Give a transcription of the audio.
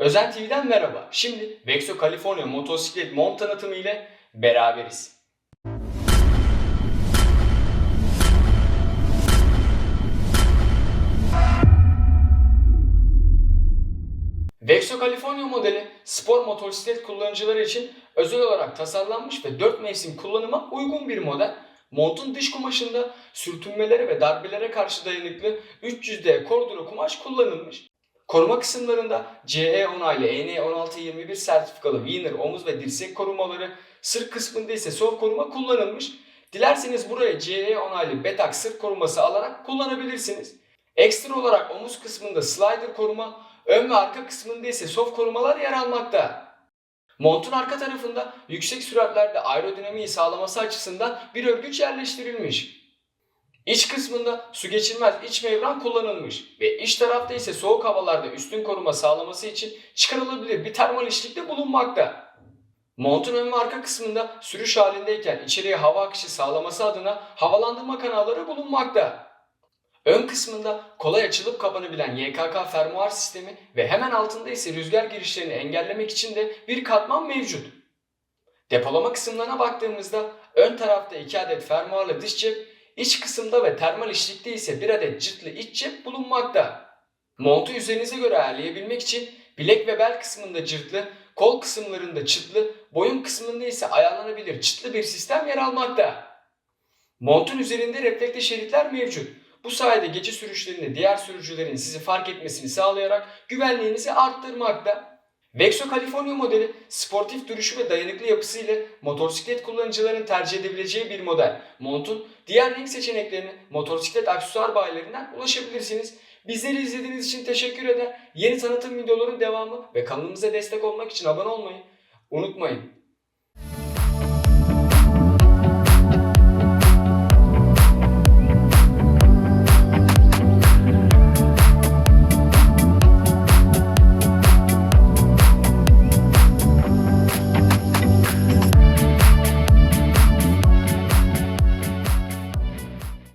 Özen TV'den merhaba. Şimdi Vexo California motosiklet mont tanıtımı ile beraberiz. Vexo California modeli spor motosiklet kullanıcıları için özel olarak tasarlanmış ve 4 mevsim kullanıma uygun bir model. Montun dış kumaşında sürtünmelere ve darbelere karşı dayanıklı 300D kordura kumaş kullanılmış. Koruma kısımlarında CE onaylı EN 1621 sertifikalı Wiener omuz ve dirsek korumaları, sırt kısmında ise soft koruma kullanılmış. Dilerseniz buraya CE onaylı Betax sırt koruması alarak kullanabilirsiniz. Ekstra olarak omuz kısmında slider koruma, ön ve arka kısmında ise soft korumalar yer almakta. Montun arka tarafında yüksek süratlerde aerodinamiği sağlaması açısından bir örgüç yerleştirilmiş. İç kısmında su geçirmez iç mevran kullanılmış ve iç tarafta ise soğuk havalarda üstün koruma sağlaması için çıkarılabilir bir termal işlikte bulunmakta. Montun ön ve arka kısmında sürüş halindeyken içeriye hava akışı sağlaması adına havalandırma kanalları bulunmakta. Ön kısmında kolay açılıp kapanabilen YKK fermuar sistemi ve hemen altında ise rüzgar girişlerini engellemek için de bir katman mevcut. Depolama kısımlarına baktığımızda ön tarafta 2 adet fermuarlı dış cep, iç kısımda ve termal işlikte ise 1 adet cırtlı iç cep bulunmakta. Montu üzerinize göre ayarlayabilmek için bilek ve bel kısmında cırtlı, kol kısımlarında çıtlı, boyun kısmında ise ayarlanabilir çıtlı bir sistem yer almakta. Montun üzerinde reflekte şeritler mevcut. Bu sayede gece sürüşlerinde diğer sürücülerin sizi fark etmesini sağlayarak güvenliğinizi arttırmakta. Vexo California modeli sportif duruşu ve dayanıklı yapısı ile motosiklet kullanıcıların tercih edebileceği bir model. Montun diğer renk seçeneklerini motosiklet aksesuar bayilerinden ulaşabilirsiniz. Bizleri izlediğiniz için teşekkür eder. Yeni tanıtım videoların devamı ve kanalımıza destek olmak için abone olmayı unutmayın.